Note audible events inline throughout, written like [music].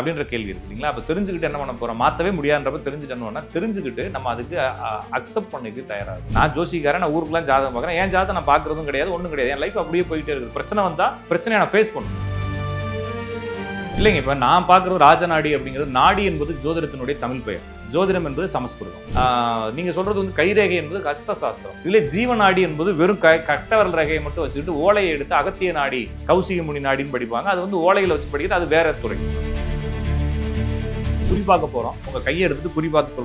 அப்படின்ற கேள்வி இருக்கு இல்லைங்களா? அப்போ தெரிஞ்சுக்கிட்டு என்ன பண்ண போகிறோம் மாற்றவே முடியாதுன்றப்ப தெரிஞ்சுட்டு என்ன பண்ணா தெரிஞ்சுக்கிட்டு நம்ம அதுக்கு அக்செப்ட் பண்ணிக்கு தயாராகும். நான் ஜோசிக்காரன் நான் ஊருக்குலாம் ஜாதகம் பார்க்குறேன். என் ஜாதகம் நான் பார்க்குறதும் கிடையாது ஒன்றும் கிடையாது. என் லைஃப் அப்படியே போயிட்டே இருக்குது. பிரச்சனை வந்தால் பிரச்சனையை நான் ஃபேஸ் பண்ணணும். இல்லைங்க இப்போ நான் பார்க்குறது ராஜநாடி அப்படிங்கிறது நாடி என்பது ஜோதிடத்தினுடைய தமிழ் பெயர். ஜோதிடம் என்பது சமஸ்கிருதம். நீங்கள் சொல்கிறது வந்து கைரேகை என்பது ஹஸ்த சாஸ்திரம் இல்லை ஜீவநாடி என்பது வெறும் க கட்டவரல் ரேகையை மட்டும் வச்சுக்கிட்டு ஓலையை எடுத்து அகத்திய நாடி கௌசிகமுனி நாடின்னு படிப்பாங்க. அது வந்து ஓலையில் வச்சு படிக்கிறது அது வேற துறை. குறி பார்க்க உங்கள் கையை எடுத்துட்டு குறி பார்த்து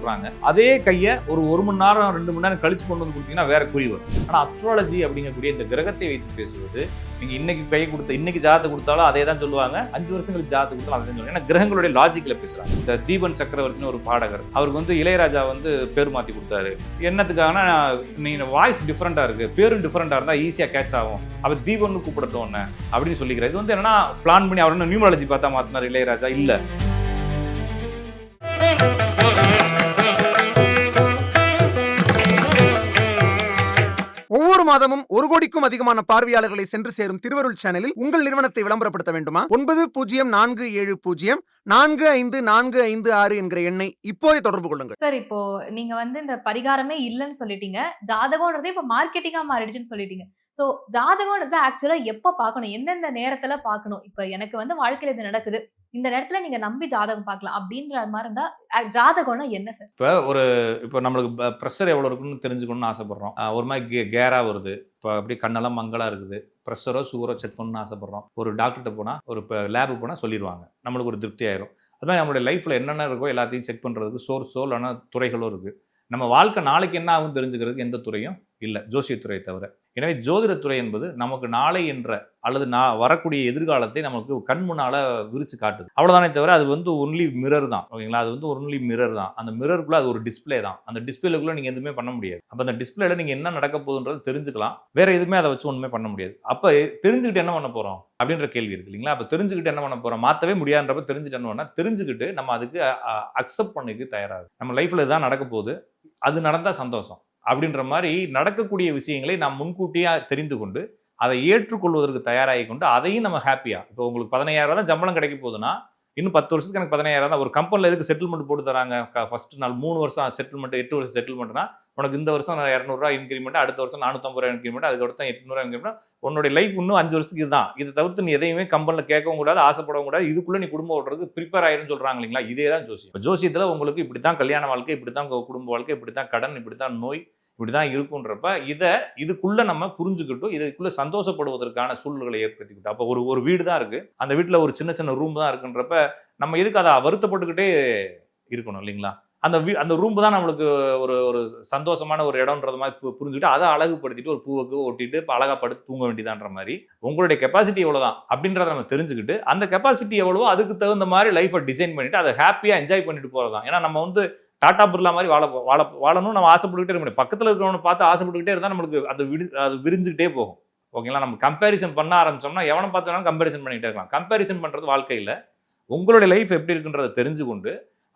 அதே கையை ஒரு ஒரு மணி நேரம் ரெண்டு மணி நேரம் கழிச்சு கொண்டு வந்து கொடுத்தீங்கன்னா வேற குறி வரும். ஆனால் அஸ்ட்ராலஜி அப்படிங்கக்கூடிய இந்த கிரகத்தை வைத்து பேசுவது நீங்கள் இன்னைக்கு கை கொடுத்த இன்னைக்கு ஜாதத்தை கொடுத்தாலும் அதே தான் சொல்லுவாங்க. அஞ்சு வருஷங்களுக்கு கழிச்சு ஜாதத்தை கொடுத்தாலும் அதே சொல்லுவாங்க. ஏன்னா கிரகங்களுடைய லாஜிக்கில் பேசுகிறாங்க இந்த தீபன் சக்கரவர்த்தின்னு ஒரு பாடகர் அவருக்கு வந்து இளையராஜா வந்து பேர் மாற்றி கொடுத்தாரு. என்னத்துக்காகனா நீங்கள் வாய்ஸ் டிஃப்ரெண்ட்டாக இருக்குது பேரும் டிஃப்ரெண்ட்டாக இருந்தால் ஈஸியாக கேட்ச் ஆகும். அப்போ தீபன்னு கூப்பிடட்டும் அப்படின்னு சொல்லிக்கிறேன் இது வந்து என்னன்னா பிளான் பண்ணி அவர் நியூமாலஜி நியூமராலஜி பார்த்தா மாற்றினார் இளையராஜா? இல்லை. மாதமும் ஒரு கோடிக்கும் அதிகமான பார்வையாளர்களை சென்று சேரும் திருவருள் சேனலில் உங்கள் நிறுவனத்தை விளம்பரப்படுத்த வேண்டுமா? ஒன்பது பூஜ்ஜியம் நான்கு ஏழு பூஜ்ஜியம் நான்கு ஐந்து நான்கு ஐந்து ஆறு என்கிற எண்ணை இப்போதே தொடர்பு கொள்ளுங்கள். சார் இப்போ நீங்க வந்து இந்த பரிகாரமே இல்லைன்னு சொல்லிட்டீங்க. ஜாதகம்ன்றது இப்போ மார்க்கெட்டிங்கா மாறிடுச்சுன்னு சொல்லிட்டீங்க. சோ ஜாதகம்ன்றதை ஆக்சுவலா எப்ப பார்க்கணும்? எந்தெந்த நேரத்துல பார்க்கணும்? இப்ப எனக்கு வந்து வாழ்க்கையில இது நடக்குது. இந்த நேரத்துல நீங்க நம்பி ஜாதகம் பார்க்கலாம் அப்படின்ற மாதிரி இருந்தா ஜாதகம்னா என்ன சார்? இப்போ ஒரு இப்போ நம்மளுக்கு ப்ரெஷர் எவ்வளோ இருக்குன்னு தெரிஞ்சுக்கணும்னு ஆசைப்படுறோம். ஒரு மாதிரி கே கேராக வருது. இப்போ அப்படியே கண்ணெல்லாம் மங்கலாக இருக்குது. ப்ரெஷரோ சுகரோ செக் பண்ணணும்னு ஆசைப்படுறோம். ஒரு டாக்டர்கிட்ட போனால் ஒரு இப்போ லேபுக்கு போனால் சொல்லிடுவாங்க. நம்மளுக்கு ஒரு திருப்தி ஆயிரும். அது மாதிரி நம்மளுடைய லைஃப்பில் என்னென்ன இருக்கோ எல்லாத்தையும் செக் பண்ணுறதுக்கு சோர்ஸோ இல்லைன்னா துறைகளோ இருக்குது நம்ம வாழ்க்கை நாளைக்கு என்ன ஆகும் தெரிஞ்சுக்கிறதுக்கு எந்த துறையும் இல்லை ஜோசியத்துறை தவிர. எனவே ஜோதிடத்துறை என்பது நமக்கு நாளை என்ற அல்லது நான் வரக்கூடிய எதிர்காலத்தை நமக்கு கண் முன்னால விரிச்சு காட்டுது. அவ்வளோதானே தவிர அது வந்து ஒன்லி மிரர் தான். ஓகேங்களா? அது வந்து ஒன்லி மிரர் தான். அந்த மிரருக்குள்ள அது ஒரு டிஸ்ப்ளே தான். அந்த டிஸ்பிளேக்குள்ள நீங்க எதுவுமே பண்ண முடியாது. அப்போ அந்த டிஸ்பிளேல நீங்க என்ன நடக்க போகுதுன்றது தெரிஞ்சுக்கலாம். வேற எதுவுமே அதை வச்சு ஒன்றுமே பண்ண முடியாது. அப்போ தெரிஞ்சுக்கிட்டு என்ன பண்ண போறோம்? அப்படின்ற கேள்வி இருக்கு இல்லைங்களா? அப்போ தெரிஞ்சுக்கிட்டு என்ன பண்ண போறோம்? மாத்தவே முடியாதுன்றப்ப தெரிஞ்சுட்டு என்ன பண்ண தெரிஞ்சுக்கிட்டு நம்ம அதுக்கு அக்செப்ட் பண்ணிக்கு தயாராகுது நம்ம லைஃப்ல இதுதான் நடக்க போகுது. அது நடந்தா சந்தோஷம். அப்படின்ற மாதிரி நடக்கக்கூடிய விஷயங்களை நாம் முன்கூட்டியே தெரிந்து கொண்டு அதை ஏற்றுக்கொள்வதற்கு தயாராகி கொண்டு அதையும் நம்ம ஹாப்பியாக இப்போ உங்களுக்கு பதினையாயிரம் தான் சம்பளம் கிடைக்க போகுதுன்னா இன்னும் பத்து வருஷத்துக்கு எனக்கு பதினாயிரம் தான். ஒரு கம்பெனியில் எதுக்கு செட்டில்மெண்ட் போட்டு தராங்க? ஃபர்ஸ்ட் நாள் மூணு வருஷம் செட்டில்மெண்ட் எட்டு வருஷம் செட்டில்மெண்ட்னா உனக்கு இந்த வருஷம் இரநூறுவா இன்க்ரிமெண்ட் அடுத்த வருஷம் நானூற்றம்பது ரூபா இன்க்ரிமெண்ட் அதுக்கடுத்து எட்நூறுவா இன்க்ரிமெண்ட் உன்னோட லைஃப் இன்னும் அஞ்சு வருஷத்துக்கு இதுதான். இதை தவிர்த்து நீ எதையுமே கம்பெனியில் கேட்கவும் கூடாது ஆசைப்படவும் கூடாது. இதுக்குள்ளே நீ குடும்பம் ஓடுறது ப்ரிப்பேர் ஆயிருன்னு சொல்கிறாங்க இல்லைங்களா? இதே தான் ஜோசியம். ஜோசியத்தில் உங்களுக்கு இப்படி தான் கல்யாண வாழ்க்கை இப்படி தான் குடும்ப வாழ்க்கை இப்படி தான் கடன் இப்படி தான் நோய் இப்படி தான் இருக்குன்றப்ப இதை இதுக்குள்ள நம்ம புரிஞ்சுக்கிட்டும் இதுக்குள்ள சந்தோஷப்படுவதற்கான சூழல்களை ஏற்படுத்திக்கிட்டோம் அப்போ ஒரு ஒரு வீடு தான் இருக்கு. அந்த வீட்டில் ஒரு சின்ன சின்ன ரூம் தான் இருக்குன்றப்ப நம்ம எதுக்கு அதை வருத்தப்பட்டுக்கிட்டே இருக்கணும் இல்லைங்களா? அந்த வீ அந்த ரூம் தான் நம்மளுக்கு ஒரு ஒரு சந்தோஷமான ஒரு இடம்ன்றது மாதிரி புரிஞ்சுக்கிட்டு அதை அழகுபடுத்திட்டு ஒரு பூவுக்கு ஒட்டிட்டு இப்போ படுத்து தூங்க வேண்டியதான்ற மாதிரி உங்களுடைய கெப்பாசிட்டி எவ்வளோதான் அப்படின்றத நம்ம தெரிஞ்சுக்கிட்டு அந்த கெப்பாசிட்டி எவ்வளவோ அதுக்கு தகுந்த மாதிரி லைஃப்பை டிசைன் பண்ணிட்டு அதை ஹாப்பியாக என்ஜாய் பண்ணிட்டு போகிறதான் ஏன்னா நம்ம வந்து டாடா பிர்லா மாதிரி வாழ வாழ வாழணும் நம்ம ஆசைப்பட்டுக்கிட்டே இருக்க முடியும். பக்கத்தில் இருக்கிறவனை பார்த்து ஆசைப்பட்டுக்கிட்டே இருந்தால் நம்மளுக்கு அது விடு அது விரிஞ்சுக்கிட்டே போகும். ஓகேங்களா நம்ம கம்பேரிசன் பண்ண ஆரம்பிச்சோம்னா எவனை பார்த்தாலும் கம்பேரிசன் பண்ணிகிட்டே இருக்கலாம். கம்பேரிசன் பண்ணுறது வாழ்க்கையில் உங்களுடைய லைஃப் எப்படி இருக்குன்றதை தெரிஞ்சு கொண்டு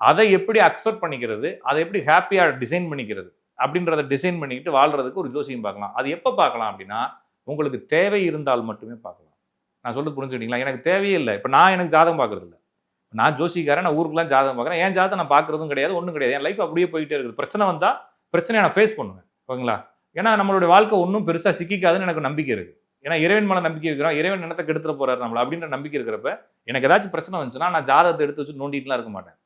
அதை எப்படி அக்செப்ட் பண்ணிக்கிறது அதை எப்படி ஹாப்பியாக டிசைன் பண்ணிக்கிறது அப்படின்றத டிசைன் பண்ணிக்கிட்டு வாழ்கிறதுக்கு ஒரு ஜோசியம் பார்க்கலாம். அது எப்போ பார்க்கலாம் அப்படின்னா உங்களுக்கு தேவை இருந்தால் மட்டுமே பார்க்கலாம். நான் சொல்லிட்டு புரிஞ்சுக்கிட்டீங்களா? எனக்கு தேவையே இல்லை. இப்போ நான் எனக்கு ஜாதகம் பார்க்கறது இல்லை நான் ஜோசிக்காரன் நான் ஊருக்குலாம் ஜாதகம் பார்க்குறேன். என் ஜாதகம் நான் பார்க்குறதும் கிடையாது ஒன்றும் கிடையாது. என் லைஃப் அப்படியே போயிட்டே இருக்குது. பிரச்சனை வந்தால் பிரச்சனையை நான் ஃபேஸ் பண்ணுவேன். ஓகேங்களா? ஏன்னா நம்மளுடைய வாழ்க்கை ஒன்றும் பெருசாக சிக்கிக்காதுன்னு எனக்கு நம்பிக்கை இருக்குது ஏன்னா இறைவன் மேலே நம்பிக்கை இருக்கிறோம் இறைவன் நினத்தை கெடுத்துட போறாரு நம்மள அப்படின்ற நம்பிக்கை இருக்கிறப்ப எனக்கு ஏதாச்சும் பிரச்சனை வந்துச்சுன்னா நான் ஜாதகத்தை எடுத்து வச்சு நோண்டிட்டுலாம் இருக்க மாட்டேன்.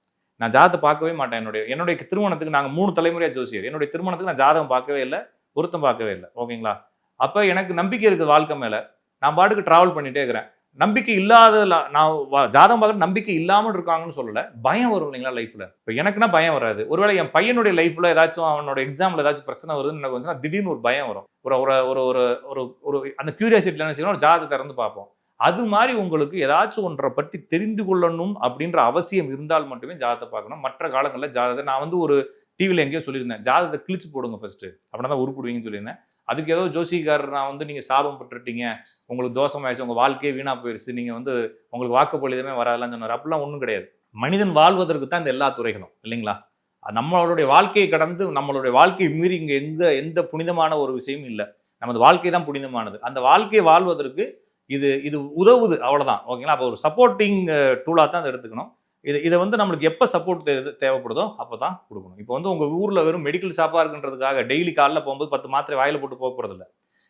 நான் ஜாதகத்தை பார்க்கவே மாட்டேன். என்னுடைய என்னுடைய திருமணத்துக்கு நாங்கள் மூணு தலைமுறையாக ஜோசியர். என்னுடைய திருமணத்துக்கு நான் ஜாதகம் பார்க்கவே இல்லை பொருத்தம் பார்க்கவே இல்லை. ஓகேங்களா? அப்போ எனக்கு நம்பிக்கை இருக்குது வாழ்க்கை மேலே. நான் பாட்டுக்கு ட்ராவல் பண்ணிகிட்டே இருக்கிறேன். நம்பிக்கை இல்லாத நான் ஜாதகம் பார்க்குற நம்பிக்கை இல்லாமல் இருக்காங்கன்னு சொல்லலை. பயம் வரும் இல்லைங்களா லைஃப்பில் இப்போ எனக்குன்னா பயம் வராது. ஒருவேளை என் பையனுடைய லைஃப்பில் ஏதாச்சும் அவனோட எக்ஸாம்ல ஏதாச்சும் பிரச்சனை வருதுன்னு எனக்கு வந்துச்சுன்னா திடீர்னு ஒரு பயம் வரும். ஒரு ஒரு ஒரு ஒரு ஒரு ஒரு அந்த கியூரியாசிட்டியில் என்ன செய்யணும் ஒரு ஜாதகத்தை திறந்து பார்ப்போம். அது மாதிரி உங்களுக்கு ஏதாச்சும் ஒன்றை பற்றி தெரிந்து கொள்ளணும் அப்படின்ற அவசியம் இருந்தால் மட்டுமே ஜாதகத்தை பார்க்கணும். மற்ற காலங்களில் ஜாதகத்தை நான் வந்து ஒரு டிவியில் எங்கேயோ சொல்லியிருந்தேன். ஜாதகத்தை கிழிச்சு போடுங்க ஃபஸ்ட்டு அப்படின்னா தான் உருப்பிடுவீங்கன்னு சொல்லியிருந்தேன். அதுக்கு ஏதோ ஜோசிக்காரர் நான் வந்து நீங்கள் சாபம் பட்டுட்டீங்க உங்களுக்கு தோஷம் ஆயிடுச்சு உங்கள் வாழ்க்கையே வீணாக போயிடுச்சு நீங்கள் வந்து உங்களுக்கு வாக்குப்பொழுதுமே வராதுலாம் சொன்னார். அப்படிலாம் ஒன்றும் கிடையாது. மனிதன் வாழ்வதற்கு தான் இந்த எல்லா துறைகளும் இல்லைங்களா? நம்மளுடைய வாழ்க்கையை கடந்து நம்மளுடைய வாழ்க்கையை மீறி இங்கே எந்த எந்த புனிதமான ஒரு விஷயமும் இல்லை. நமது வாழ்க்கை தான் புனிதமானது. அந்த வாழ்க்கையை வாழ்வதற்கு இது இது உதவுது அவ்வளோதான் ஓகேங்களா? அப்போ ஒரு சப்போர்ட்டிங் டூலாக தான் அதை எடுத்துக்கணும். இது இதை வந்து நம்மளுக்கு எப்போ சப்போர்ட் தே தேவைப்படுதோ அப்போ தான் கொடுக்கணும். இப்போ வந்து உங்கள் ஊரில் வெறும் மெடிக்கல் ஷாப்பாக இருக்குன்றதுக்காக டெய்லி காலைல போகும்போது பத்து மாத்திரை வாயில போட்டு போக போகிறதில்ல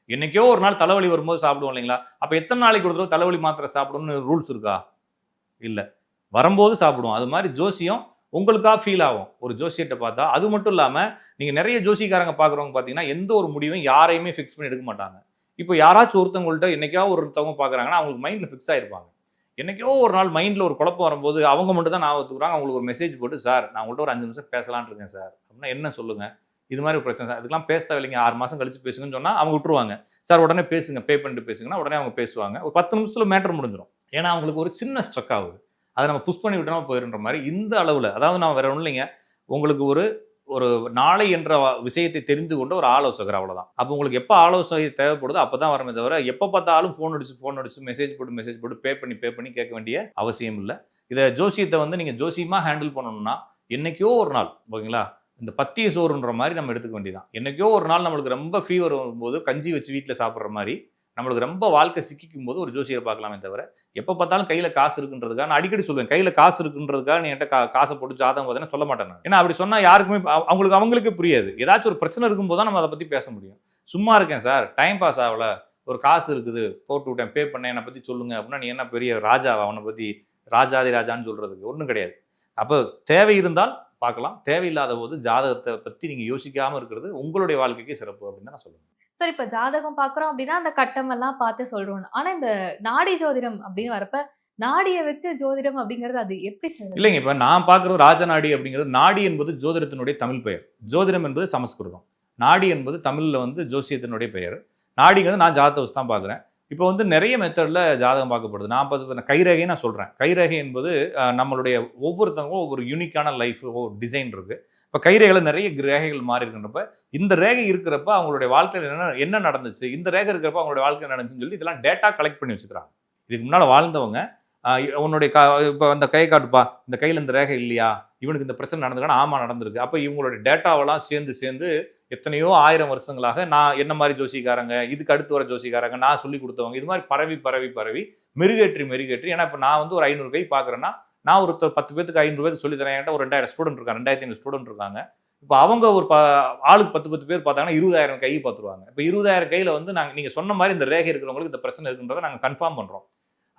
என்னைக்கோ ஒரு நாள் தலைவலி வரும்போது சாப்பிடுவோம் இல்லைங்களா? அப்போ எத்தனை நாளைக்கு ஒரு தலைவலி மாத்திரை சாப்பிடணும்னு ரூல்ஸ் இருக்கா? இல்லை. வரும்போது சாப்பிடுவோம். அது மாதிரி ஜோசியம் உங்களுக்காக ஃபீல் ஆகும். ஒரு ஜோசியத்தை பார்த்தா அது மட்டும் இல்லாமல் நீங்கள் நிறைய ஜோசிக்காரங்க பார்க்குறவங்க பார்த்தீங்கன்னா எந்த ஒரு முடிவும் யாரையுமே ஃபிக்ஸ் பண்ணி எடுக்க மாட்டாங்க. இப்போ யாராச்சும் ஒருத்தவங்கள்ட்ட என்னைக்கோ ஒருத்தவங்க பார்க்குறாங்கன்னா அவங்களுக்கு மைண்டில் ஃபிக்ஸ் ஆகிருப்பாங்க என்னைக்கோ ஒரு நாள் மைண்டில் ஒரு குழப்பம் வரும்போது அவங்க மட்டும் தான் நான் ஒத்துக்குறாங்க அவங்களுக்கு ஒரு மெசேஜ் போட்டு சார் நான் உங்கள்கிட்ட ஒரு அஞ்சு நிமிஷம் பேசலான் இருக்கேன் சார். அப்படின்னா என்ன சொல்லுங்க? இது மாதிரி ஒரு பிரச்சனை சார். இதுக்கெல்லாம் பேச தேவையில்லைங்க ஆறு மாதம் கழிச்சு பேசுங்கன்னு சொன்னால் அவங்க விட்டுருவாங்க. சார் உடனே பேசுங்க. பே பண்ணிட்டு பேசுங்கன்னா உடனே அவங்க பேசுவாங்க. ஒரு பத்து நிமிஷத்தில் மேட்டர் முடிஞ்சிடும் ஏன்னா அவங்களுக்கு ஒரு சின்ன ஸ்ட்ரக் ஆகுது. அதை நம்ம புஷ் பண்ணி விட்டோம்னா போயிருன்ற மாதிரி இந்த அளவில் அதாவது நான் வேற ஒன்றும் இல்லைங்க. உங்களுக்கு ஒரு ஒரு நாளை என்ற விஷயத்தை தெரிந்து கொண்ட ஒரு ஆலோசகர் அவ்வளோதான் அப்போ உங்களுக்கு எப்போ ஆலோசனை தேவைப்படுதோ அப்போ தான் வரமே தவிர எப்போ பார்த்தாலும் ஃபோன் அடிச்சு ஃபோன் அடிச்சு மெசேஜ் போட்டு மெசேஜ் போட்டு பே பண்ணி பே பண்ணி கேட்க வேண்டிய அவசியம் இல்லை. இதை ஜோசியத்தை வந்து நீங்கள் ஜோசியமாக ஹேண்டில் பண்ணணும்னா என்னைக்கோ ஒரு நாள் ஓகேங்களா? இந்த பத்திய சோறுன்ற மாதிரி நம்ம எடுத்துக்க வேண்டியதான் என்னைக்கோ ஒரு நாள் நம்மளுக்கு ரொம்ப ஃபீவர் வரும்போது கஞ்சி வச்சு வீட்டில் சாப்பிட்ற மாதிரி நம்மளுக்கு ரொம்ப வாழ்க்கை சிக்கிக்கும் போது ஒரு ஜோசியரை பார்க்கலாமே தவிர எப்போ பார்த்தாலும் கையில் காசு இருக்குன்றதுக்காக நான் அடிக்கடி சொல்லுவேன் கையில் காசு இருக்குன்றதுக்காக நீ என்கிட்ட கா- காசை போட்டு ஜாதகம் பார்த்தீங்கன்னா சொல்ல மாட்டேன் நான். ஏன்னா அப்படி சொன்னால் யாருக்குமே அவ- அவங்களுக்கு அவங்களுக்கே புரியாது. ஏதாச்சும் ஒரு பிரச்சனை இருக்கும்போது தான் நம்ம அதை பற்றி பேச முடியும். சும்மா இருக்கேன் சார் டைம் பாஸ் ஆகல ஒரு காசு இருக்குது போட்டு விட்டேன் பே பண்ண என்னை பற்றி சொல்லுங்க அப்படின்னா நீ என்ன பெரிய ராஜாவா அவனை பற்றி ராஜாதி ராஜான்னு சொல்கிறதுக்கு ஒன்றும் கிடையாது. அப்போ தேவை இருந்தால் பார்க்கலாம். தேவையில்லாத போது ஜாதகத்தை பற்றி நீங்கள் யோசிக்காமல் இருக்கிறது உங்களுடைய வாழ்க்கைக்கு சிறப்பு அப்படின்னு தான் நான் சொல்லுவேன். சரி இப்போ ஜாதகம் பார்க்குறோம் அப்படின்னா அந்த கட்டமெல்லாம் பார்த்து சொல்கிறோம் ஆனால் இந்த நாடி ஜோதிடம் அப்படின்னு வரப்ப நாடியை வச்சு ஜோதிடம் அப்படிங்கிறது அது எப்படி இல்லைங்க இப்போ நான் பார்க்குறது ராஜநாடி அப்படிங்கிறது நாடி என்பது ஜோதிடத்தினுடைய தமிழ் பெயர். ஜோதிடம் என்பது சமஸ்கிருதம். நாடி என்பது தமிழில் வந்து ஜோசியத்தினுடைய பெயர். நாடிங்கிறது நான் ஜாதகத்தை வச்சு தான் பார்க்குறேன். இப்போ வந்து நிறைய மெத்தடில் ஜாதகம் பார்க்கப்படுது. நான் பார்த்து கைரேகை நான் சொல்கிறேன் கைரேகை என்பது நம்மளுடைய ஒவ்வொருத்தவங்களும் ஒவ்வொரு யூனிக்கான லைஃப் ஒவ்வொரு டிசைன் இருக்குது இப்போ கைரேகையில் நிறைய ரேகைகள் மாறி இருக்கின்றப்ப இந்த ரேகை இருக்கிறப்ப அவங்களுடைய வாழ்க்கையில் என்ன என்ன நடந்துச்சு? இந்த ரேகை இருக்கிறப்ப அவங்களுடைய வாழ்க்கை நடந்துச்சுன்னு சொல்லி இதெல்லாம் டேட்டா கலெக்ட் பண்ணி வச்சுக்கிறாங்க. இதுக்கு முன்னால் வாழ்ந்தவங்க உன்னுடைய கா இப்போ அந்த கையை காட்டுப்பா இந்த கையில் இந்த ரேகை இல்லையா? இவனுக்கு இந்த பிரச்சனை நடந்திருக்கான ஆமாம் நடந்திருக்கு. அப்போ இவங்களுடைய டேட்டாவெல்லாம் சேர்ந்து சேர்ந்து எத்தனையோ ஆயிரம் வருஷங்களாக நான் என்ன மாதிரி ஜோசிக்காரங்க இதுக்கு அடுத்து வர ஜோசிக்காரங்க நான் சொல்லி கொடுத்தவங்க இது மாதிரி பரவி பரவி பரவி மெருகேற்றி மெருகேற்றி. ஏன்னா இப்போ நான் வந்து ஒரு ஐநூறு கை பார்க்குறேன்னா நான் ஒருத்தர் பத்து பேத்துக்கு ஐநூறு பேர் சொல்லி தரேன். என்கிட்ட ஒரு ரெண்டாயிரம் ஸ்டூடெண்ட் இருக்காங்க. ரெண்டாயிரத்தி ஐநூறு ஸ்டூடெண்ட் இருக்காங்க. இப்போ அவங்க ஒரு ப ஆளுக்கு பத்து பத்து பேர் பார்த்தாங்கன்னா இருபதாயிரம் கை பார்த்துருவாங்க. இப்போ இருபதாயிரம் கையில் வந்து நாங்கள் நீங்கள் சொன்ன மாதிரி இந்த ரேகை இருக்கிறவங்களுக்கு இந்த பிரச்சனை இருக்குன்றதை நாங்கள் கன்ஃபார்ம் பண்ணுறோம்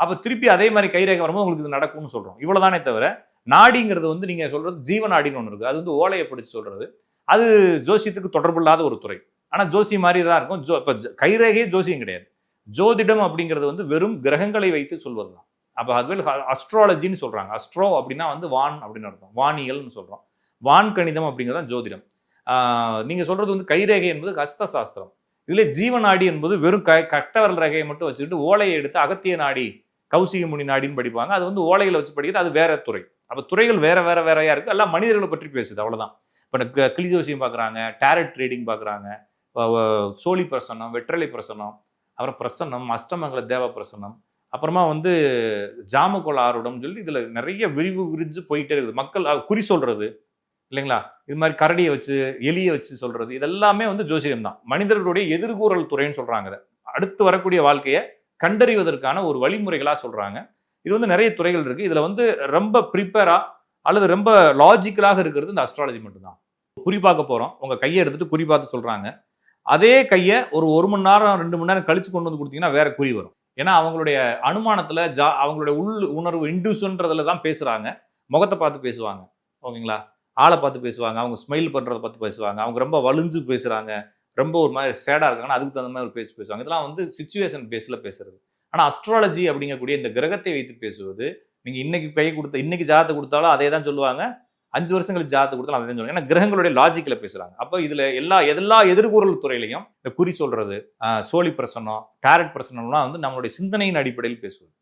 அப்போ திருப்பி அதே மாதிரி கைரேகை வரும்போது உங்களுக்கு இது நடக்கும்னு சொல்கிறோம் இவ்வளோதானே தவிர நாடிங்கிறது வந்து நீங்கள் சொல்கிறது ஜீவநாடின்னு ஒன்று இருக்குது அது வந்து ஓலையை பிடிச்சி சொல்கிறது அது ஜோசியத்துக்கு தொடர்பு இல்லாத ஒரு துறை. ஆனால் ஜோசி மாதிரி தான் இருக்கும். ஜோ இப்போ கைரேகையே ஜோசியம் கிடையாது. ஜோதிடம் அப்படிங்கிறது வந்து வெறும் கிரகங்களை வைத்து சொல்வது தான் அப்போ அதுவே அஸ்ட்ராலஜின்னு சொல்கிறாங்க அஸ்ட்ரோ அப்படின்னா வந்து வான் அப்படின்னு அர்த்தம். வானியல்னு சொல்கிறோம் வான் கணிதம் அப்படிங்கிறது தான் ஜோதிடம் நீங்கள் சொல்கிறது வந்து கைரேகை என்பது ஹஸ்த சாஸ்திரம் இதில் ஜீவநாடி என்பது வெறும் க கட்டவரல் ரேகையை மட்டும் வச்சுக்கிட்டு ஓலையை எடுத்து அகத்திய நாடி கௌசிக முனி நாடின்னு படிப்பாங்க. அது வந்து ஓலைகளை வச்சு படிக்கிறது அது வேற துறை. அப்போ துறைகள் வேற வேற வேறையாக இருக்குது எல்லாம் மனிதர்களை பற்றி பேசுது. அவ்வளோதான் இப்போ கிளி ஜோசியம் பார்க்குறாங்க டேரட் ட்ரேடிங் பார்க்குறாங்க சோழி பிரசன்னம் வெற்றலை பிரசன்னம் அப்புறம் பிரசன்னம் அஷ்டமங்கல தேவ பிரசன்னம் அப்புறமா வந்து ஜாமகோல ஆறுடம் சொல்லி இதில் நிறைய விரிவு விரிஞ்சு போயிட்டே இருக்குது. மக்கள் குறி சொல்கிறது இல்லைங்களா? இது மாதிரி கரடியை வச்சு எலியை வச்சு சொல்கிறது இதெல்லாமே வந்து ஜோசியம் தான் மனிதர்களுடைய எதிர்கூறல் துறைன்னு சொல்கிறாங்க அடுத்து வரக்கூடிய வாழ்க்கையை கண்டறிவதற்கான ஒரு வழிமுறைகளாக சொல்கிறாங்க இது வந்து நிறைய துறைகள் இருக்குது இதில் வந்து ரொம்ப ப்ரிப்பேராக அல்லது ரொம்ப லாஜிக்கலாக இருக்கிறது இந்த அஸ்ட்ராலஜி மட்டும்தான். குறி பார்க்க உங்கள் கையை எடுத்துகிட்டு குறி பார்த்து சொல்கிறாங்க அதே கையை ஒரு ஒரு மணி நேரம் ரெண்டு மணி நேரம் கழித்து கொண்டு வந்து கொடுத்தீங்கன்னா வேறு குறி வரும். ஏன்னா அவங்களுடைய அனுமானத்தில் ஜா அவங்களுடைய உள் உணர்வு இண்டுஸ்ன்றதுல தான் பேசுகிறாங்க முகத்தை பார்த்து பேசுவாங்க. ஓகேங்களா? ஆளை பார்த்து பேசுவாங்க. அவங்க ஸ்மைல் பண்ணுறத பார்த்து பேசுவாங்க. அவங்க ரொம்ப வலிஞ்சு பேசுகிறாங்க ரொம்ப ஒரு மாதிரி சேடாக இருக்காங்கன்னா அதுக்கு தகுந்த மாதிரி ஒரு பேச்சு பேசுவாங்க. இதெல்லாம் வந்து சுச்சுவேஷன் பேஸில் பேசுறது. ஆனால் அஸ்ட்ராலஜி அப்படிங்கக்கூடிய இந்த கிரகத்தை வைத்து பேசுவது நீங்கள் இன்னைக்கு கை கொடுத்த இன்னைக்கு ஜாதத்தை கொடுத்தாலும் அதே தான் சொல்லுவாங்க. அஞ்சு வருஷங்களுக்கு ஜாதத்தை கொடுத்தாலும் அதே சொல்லுவாங்க ஏன்னா கிரகங்களுடைய லாஜிக்கில் பேசுறாங்க. அப்போ இதில் எல்லா எல்லா எதிர்கூறல் துறையிலையும் இந்த குறி சொல்கிறது சோழி பிரசனம் டேரட் பிரசனம்லாம் வந்து நம்மளுடைய சிந்தனையின் அடிப்படையில் பேசுவது.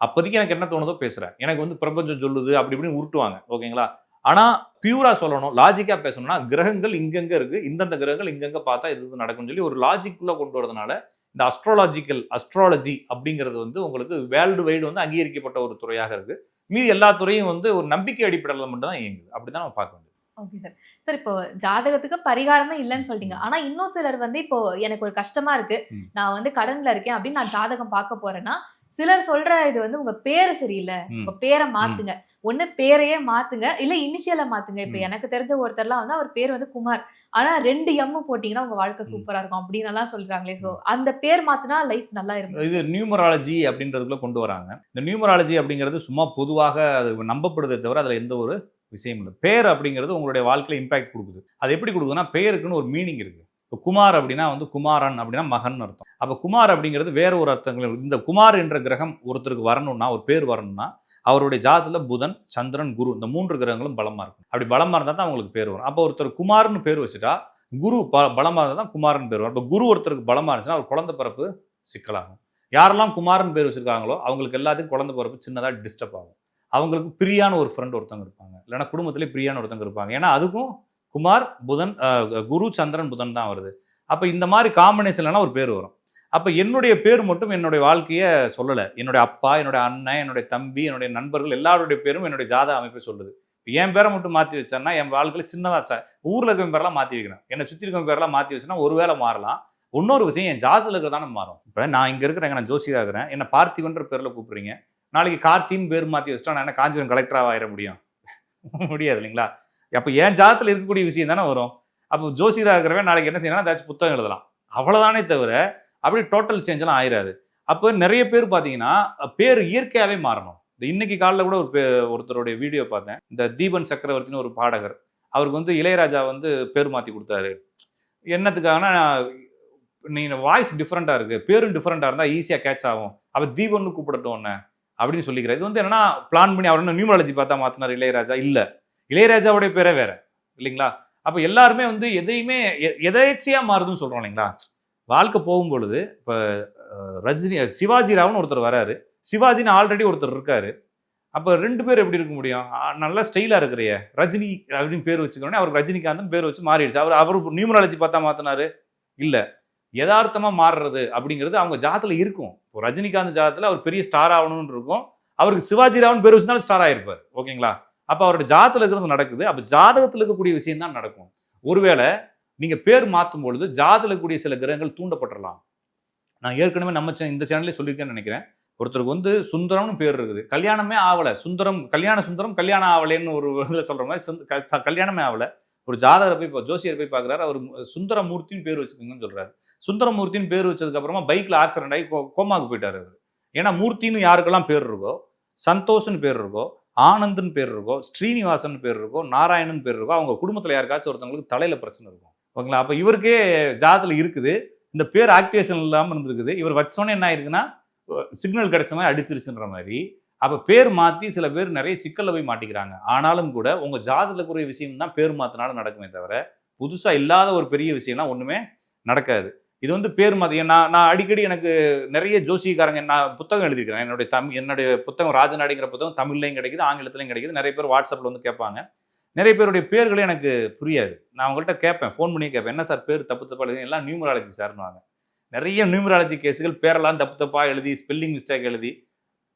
அப்போதைக்கு எனக்கு என்ன தோணுதோ பேசுகிறேன் எனக்கு வந்து பிரபஞ்சம் சொல்லுது அப்படி இப்படின்னு உருட்டுவாங்க. ஓகேங்களா? ஆனால் பியூரா சொல்லணும் லாஜிக்காக பேசணும்னா கிரகங்கள் இங்கங்கே இருக்கு. இந்தந்த கிரகங்கள் இங்கங்கே பார்த்தா இது இது நடக்கும்னு சொல்லி ஒரு லாஜிக்குள்ளே கொண்டு வரதுனால இந்த அஸ்ட்ராலாஜிக்கல் அஸ்ட்ராலஜி அப்படிங்கிறது வந்து உங்களுக்கு வேர்ல்டு வைடு வந்து அங்கீகரிக்கப்பட்ட ஒரு துறையாக இருக்குது மீதி எல்லா துறையும் வந்து ஒரு நம்பிக்கை அடிப்படையில் மட்டும் தான் இயங்குது. அப்படிதான் நம்ம பார்க்க வேண்டியது. ஓகே சார் சார் இப்போ ஜாதகத்துக்கு பரிகாரமே இல்லைன்னு சொல்லிட்டீங்க ஆனா இன்னும் சிலர் வந்து இப்போ எனக்கு ஒரு கஷ்டமா இருக்கு. நான் வந்து கடன்ல இருக்கேன் அப்படின்னு நான் ஜாதகம் பார்க்க போறேன்னா சிலர் சொல்ற இது வந்து உங்க பேரு சரியில்லை. உங்க பேரை மாத்துங்க. ஒண்ணு பேரையே மாத்துங்க. இல்ல இனிஷியலை மாத்துங்க. இப்ப. எனக்கு தெரிஞ்ச ஒருத்தர்லாம் வந்து அவர் பேர் வந்து குமார். ஆனா ரெண்டு எம்மு போட்டீங்கன்னா உங்க வாழ்க்கை சூப்பரா இருக்கும் அப்படின்னு எல்லாம் சொல்றாங்களே. சோ அந்த பேர் மாத்துனா லைஃப் நல்லா இருக்கும் இது நியூமராலஜி அப்படின்றதுக்குள்ள கொண்டு வராங்க. இந்த நியூமராலஜி அப்படிங்கிறது சும்மா பொதுவாக அது நம்பப்படுதே தவிர அதில் எந்த ஒரு விஷயம் இல்லை. பேர் அப்படிங்கிறது உங்களுடைய வாழ்க்கையில இம்பாக்ட் கொடுக்குது. அது எப்படி கொடுக்குதுன்னா பேருக்குன்னு ஒரு மீனிங் இருக்கு. இப்போ குமார் அப்படின்னா வந்து குமாரன் அப்படின்னா மகன் அர்த்தம். அப்போ குமார் அப்படிங்கிறது வேற ஒரு அர்த்தங்கள். இந்த குமார் என்ற கிரகம் ஒருத்தருக்கு வரணும்னா ஒரு பேர் வரணும்னா அவருடைய ஜாதத்தில் புதன் சந்திரன் குரு இந்த மூன்று கிரகங்களும் பலமாக இருக்கும். அப்படி பலமாக இருந்தால் தான் அவங்களுக்கு பேர் வரும். அப்போ ஒருத்தர் குமார்னு பேர் வச்சுட்டா குரு ப பலமாக இருந்தால் தான் குமாரன் பேர் வரும். இப்போ குரு ஒருத்தருக்கு பலமாக இருந்துச்சுன்னா அவர் குழந்தை பிறப்பு சிக்கலாகும். யாரெல்லாம் குமாரன் பேர் வச்சுருக்காங்களோ அவங்களுக்கு எல்லாத்துக்கும் குழந்தை பிறப்பு சின்னதாக டிஸ்டர்ப் ஆகும். அவங்களுக்கு பிரியான ஒரு ஃப்ரெண்ட் ஒருத்தவங்க இருப்பாங்க. இல்லைன்னா குடும்பத்திலே பிரியான ஒருத்தவங்க இருப்பாங்க. ஏன்னா அதுக்கும் குமார் புதன் குரு சந்திரன் புதன் தான் வருது. அப்போ இந்த மாதிரி காம்பினேஷன்லாம் ஒரு பேர் வரும். அப்போ என்னுடைய பேர் மட்டும் என்னுடைய வாழ்க்கையை சொல்லலை. என்னுடைய அப்பா என்னுடைய அண்ணன் என்னுடைய தம்பி என்னுடைய நண்பர்கள் எல்லாருடைய பேரும் என்னுடைய ஜாத அமைப்பை சொல்லுது. என் பேரை மட்டும் மாற்றி வச்சேன்னா என் வாழ்க்கையில் சின்னதாக ஊரில் இருக்கிற பேரெல்லாம் மாற்றி வைக்கணும். என்னை சுற்றி இருக்கிற பேரெல்லாம் மாற்றி வச்சுன்னா ஒருவேளை மாறலாம். இன்னொரு விஷயம் என் ஜாதத்தில் இருக்கிறதானே மாறும். இப்போ நான் இங்கே இருக்கிறேங்க நான் ஜோசியாக இருக்கிறேன். என்னை பார்த்திவன்ற பேரில் கூப்பிட்றீங்க. நாளைக்கு கார்த்தின்னு பேர் மாற்றி வச்சுட்டா நான் என்ன காஞ்சிபுரம் கலெக்டராக ஆயிட முடியும்? [laughs] முடியாது இல்லைங்களா? அப்போ என் ஜாதத்தில் இருக்கக்கூடிய விஷயம் தானே வரும். அப்போ ஜோசியராக இருக்கிறவன் நாளைக்கு என்ன செய்யணும் ஏதாச்சும் புத்தகம் எழுதலாம். அவ்வளோதானே தவிர அப்படி டோட்டல் சேஞ்செல்லாம் ஆயிராது. அப்போ நிறைய பேர் பார்த்தீங்கன்னா பேர் இயற்கையாகவே மாறணும். இந்த இன்னைக்கு காலையில் கூட ஒரு பே ஒருத்தருடைய வீடியோ பார்த்தேன். இந்த தீபன் சக்கரவர்த்தின்னு ஒரு பாடகர். அவருக்கு வந்து இளையராஜா வந்து பேர் மாற்றி கொடுத்தாரு. என்னத்துக்காகனா நீங்கள் வாய்ஸ் டிஃப்ரெண்ட்டாக இருக்குது பேரும் டிஃப்ரெண்ட்டாக இருந்தால் ஈஸியாக கேட்ச் ஆகும். அப்போ தீபன்னு கூப்பிடட்டும் அப்படின்னு சொல்லிக்கிறார். இது வந்து என்னன்னா பிளான் பண்ணி அவர் என்ன நியூமராலஜி பார்த்தா மாற்றினார் இளையராஜா. இல்லை. இளையராஜாவுடைய பேரே வேற இல்லைங்களா? அப்போ எல்லாருமே வந்து எதையுமே எதேச்சியாக எதேச்சையாக மாறுதுன்னு சொல்கிறோம் இல்லைங்களா? வாழ்க்கை போகும் பொழுது இப்போ ரஜினி சிவாஜி ராவ்னு ஒருத்தர் வராரு. சிவாஜின்னு ஆல்ரெடி ஒருத்தர் இருக்காரு. அப்போ ரெண்டு பேர் எப்படி இருக்க முடியும்? நல்லா ஸ்டைலாக இருக்கிறிய. ரஜினி அப்படின்னு பேர் வச்சுக்கோனே அவருக்கு ரஜினிகாந்த் பேர் வச்சு மாறிடுச்சு. அவர் அவர் நியூமராலஜி பார்த்தா மாற்றினாரு இல்லை. யதார்த்தமாக மாறுறது அப்படிங்கிறது அவங்க ஜாதத்தில் இருக்கும். இப்போ ரஜினிகாந்த் ஜாதத்தில் அவர் பெரிய ஸ்டார் ஆகணும்னு இருக்கும். அவருக்கு சிவாஜி ராவ்னு பேர் வச்சுனாலும் ஸ்டார் ஆகிருப்பார் ஓகேங்களா? அப்போ அவரோட ஜாதத்தில் இருக்கிறது நடக்குது. அப்போ ஜாதகத்தில் இருக்கக்கூடிய விஷயம் தான் நடக்கும். ஒருவேளை நீங்கள் பேர் மாற்றும் பொழுது ஜாதத்தில் இருக்கக்கூடிய சில கிரகங்கள் தூண்டப்பட்டுடலாம் நான் ஏற்கனவே நம்ம இந்த சேனல்லே சொல்லியிருக்கேன்னு நினைக்கிறேன். ஒருத்தருக்கு வந்து சுந்தரம்னு பேர் இருக்குது. கல்யாணமே ஆகலை சுந்தரம் கல்யாண சுந்தரம் கல்யாணம் ஆகலைன்னு ஒரு இதில் சொல்கிற மாதிரி சுந்த- கல்யாணமே ஆகலை ஒரு ஜாதகரை போய் இப்போ ஜோசியர் போய் பார்க்குறாரு. அவர் சுந்தரமூர்த்தின்னு பேர் வச்சுக்கோங்கன்னு சொல்கிறாரு சுந்தரமூர்த்தின்னு பேர் வச்சதுக்கப்புறமா பைக்கில் ஆக்சிடென்ட் ஆகி கோமாவுக்கு போயிட்டார் அவர். ஏன்னா மூர்த்தின்னு யாருக்கெல்லாம் பேர் இருக்கோ சந்தோஷ்னு பேர் இருக்கோ ஆனந்த்னு பேர் இருக்கோ ஸ்ரீனிவாசன் பேர் இருக்கோ நாராயணன் பேர் இருக்கோ அவங்க குடும்பத்தில் யாருக்காச்சும் ஒருத்தவங்களுக்கு தலையில் பிரச்சனை இருக்கும். ஓகேங்களா? அப்போ இவருக்கே ஜாதத்தில் இருக்குது. இந்த பேர் ஆக்டிவேஷன் இல்லாமல் இருந்திருக்குது. இவர் வச்சோன்னே என்ன ஆயிருக்குன்னா சிக்னல் கிடைச்ச மாதிரி அடிச்சிருச்சுன்ற மாதிரி. அப்போ பேர் மாற்றி சில பேர் நிறைய சிக்கலில் போய் மாட்டிக்கிறாங்க. ஆனாலும் கூட உங்கள் ஜாதகத்துக்குரிய விஷயம் தான் பேர் மாற்றினாலும் நடக்குமே தவிர புதுசாக இல்லாத ஒரு பெரிய விஷயம்லாம் ஒன்றுமே நடக்காது. இது வந்து பேர் மதியம் நான் நான் அடிக்கடி எனக்கு நிறைய ஜோசிக்காரங்க நான் புத்தகம் எழுதியிருக்கிறேன் என்னுடைய தமிழ் என்னுடைய புத்தகம் ராஜநாடிங்கிற புத்தகம் தமிழ்லையும் கிடைக்குது ஆங்கிலத்திலையும் கிடைக்குது. நிறைய பேர் வாட்ஸ்அப்பில் வந்து கேட்பாங்க. நிறைய பேருடைய பேர்களே எனக்கு புரியாது. நான் அவங்கள்ட்ட கேட்பேன் ஃபோன் பண்ணி கேட்பேன். என்ன சார் பேர் தப்பு தப்பாக எழுதி எல்லாம் நியூமராலஜி சார்னுவாங்க நிறைய நியூமராலஜி கேஸுகள் பேரெல்லாம் தப்பு தப்பாக எழுதி ஸ்பெல்லிங் மிஸ்டேக் எழுதி.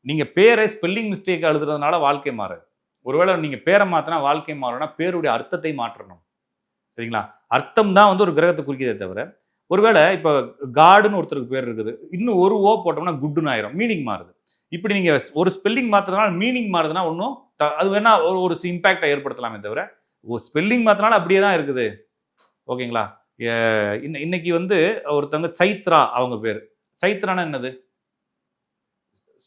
நீங்கள் பேரை ஸ்பெல்லிங் மிஸ்டேக் எழுதுறதுனால வாழ்க்கை மாறு ஒருவேளை நீங்கள் பேரை மாற்றினா வாழ்க்கை மாறணும்னா பேருடைய அர்த்தத்தை மாற்றணும். சரிங்களா? அர்த்தம் தான் வந்து ஒரு கிரகத்தை குறிக்கிறதே தவிர ஒருவேளை இப்போ காடுன்னு ஒருத்தருக்கு பேர் இருக்குது. இன்னும் ஒரு ஓ போட்டோம்னா குட்டுன்னு ஆயிரும். மீனிங் மாறுது. இப்படி நீங்கள் ஒரு ஸ்பெல்லிங் மாற்றுறதுனால மீனிங் மாறுதுன்னா ஒன்றும் அது வேணா ஒரு ஒரு இம்பேக்டை ஏற்படுத்தலாமே தவிர ஒரு ஸ்பெல்லிங் மாற்றினாலும் அப்படியே தான் இருக்குது. ஓகேங்களா? இன்ன- இன்னைக்கு வந்து ஒருத்தவங்க சைத்ரா அவங்க பேர். சைத்ரானா என்னது?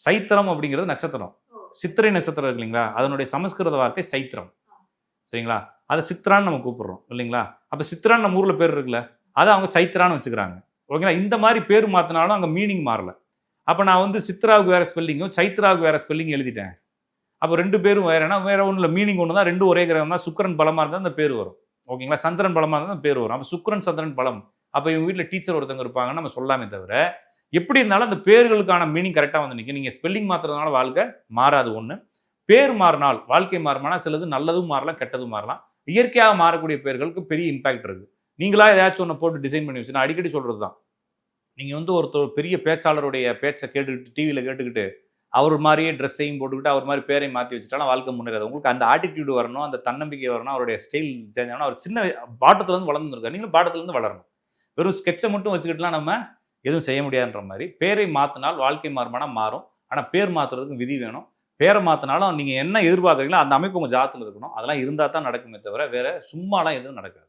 சைத்திரம் அப்படிங்கிறது நட்சத்திரம். சித்திரை நட்சத்திரம் இருக்கு இல்லைங்களா? அதனுடைய சமஸ்கிருத வார்த்தை சைத்திரம். சரிங்களா? அதை சித்ரான்னு நம்ம கூப்பிடுறோம். இல்லைங்களா? அப்போ சித்ரான்னு நம்ம ஊரில் பேர் இருக்குல்ல? அதை அவங்க சைத்ரான்னு வச்சுக்கிறாங்க. ஓகேங்களா? இந்த மாதிரி பேர் மாற்றினாலும் அங்கே மீனிங் மாறல. அப்போ நான் வந்து சித்ராவுக்கு வேறு ஸ்பெல்லிங்கும் சைத்ராவுக்கு வேறு ஸ்பெல்லிங் எழுதிட்டேன். அப்போ ரெண்டு பேரும் வேறனா வேற ஒன்றும் இல்லை மீனிங் ஒன்று தான் ரெண்டு ஒரே கிரகம் தான் சுக்கிரன் பலமாக இருந்தால் அந்த பேர் வரும். ஓகேங்களா? சந்திரன் பலமாக இருந்தால் அந்த பேர் வரும். அப்போ சுக்கரன் சந்திரன் பலம். அப்போ இவங்க வீட்டில் டீச்சர் ஒருத்தவங்க இருப்பாங்கன்னு நம்ம சொல்லாமே தவிர எப்படி இருந்தாலும் அந்த பேர்களுக்கான மீனிங் கரெக்டாக வந்து நிற்கும் நீங்கள் ஸ்பெல்லிங் மாற்றுறதுனால வாழ்க்கை மாறாது ஒன்று பேர் மாறினால் வாழ்க்கை மாறுமானா சிலது நல்லதும் மாறலாம் கெட்டதும் மாறலாம். இயற்கையாக மாறக்கூடிய பேர்களுக்கு பெரிய இம்பாக்ட் இருக்குது நீங்களா ஏதாச்சும் ஒன்று போட்டு டிசைன் பண்ணி வச்சு நான் அடிக்கடி சொல்கிறது தான் நீங்கள் வந்து ஒருத்தர் பெரிய பேச்சாளருடைய பேச்சை கேட்டுக்கிட்டு டிவியில் கேட்டுக்கிட்டு அவர் மாதிரியே ட்ரெஸ்ஸையும் போட்டுக்கிட்டு அவர் மாதிரி பேரையும் மாற்றி வச்சுட்டாலும் வாழ்க்கை முன்னேறாது. உங்களுக்கு அந்த ஆட்டிடியூடு வரணும் அந்த தன்னம்பிக்கை வரணும் அவருடைய ஸ்டைல் சேஞ்ச் ஆகணும். அவர் சின்ன பாட்டத்துலேருந்து வளர்ந்துருக்காரு நீங்களும் பாட்டத்துலேருந்து வளரணும். வெறும் ஸ்கெட்சை மட்டும் வச்சுக்கிட்டுலாம் நம்ம எதுவும் செய்ய முடியாதுன்ற மாதிரி பேரை மாற்றினால் வாழ்க்கை மாறுமானா மாறும். ஆனால் பேர் மாற்றுறதுக்கு விதி வேணும். பேரை மாற்றினாலும் நீங்கள் என்ன எதிர்பார்க்குறீங்களோ அந்த அமைப்பு உங்கள் ஜாத்தில் இருக்கணும். அதெல்லாம் இருந்தால் தான் நடக்குமே தவிர வேறு சும்மாலாம் எதுவும் நடக்காது.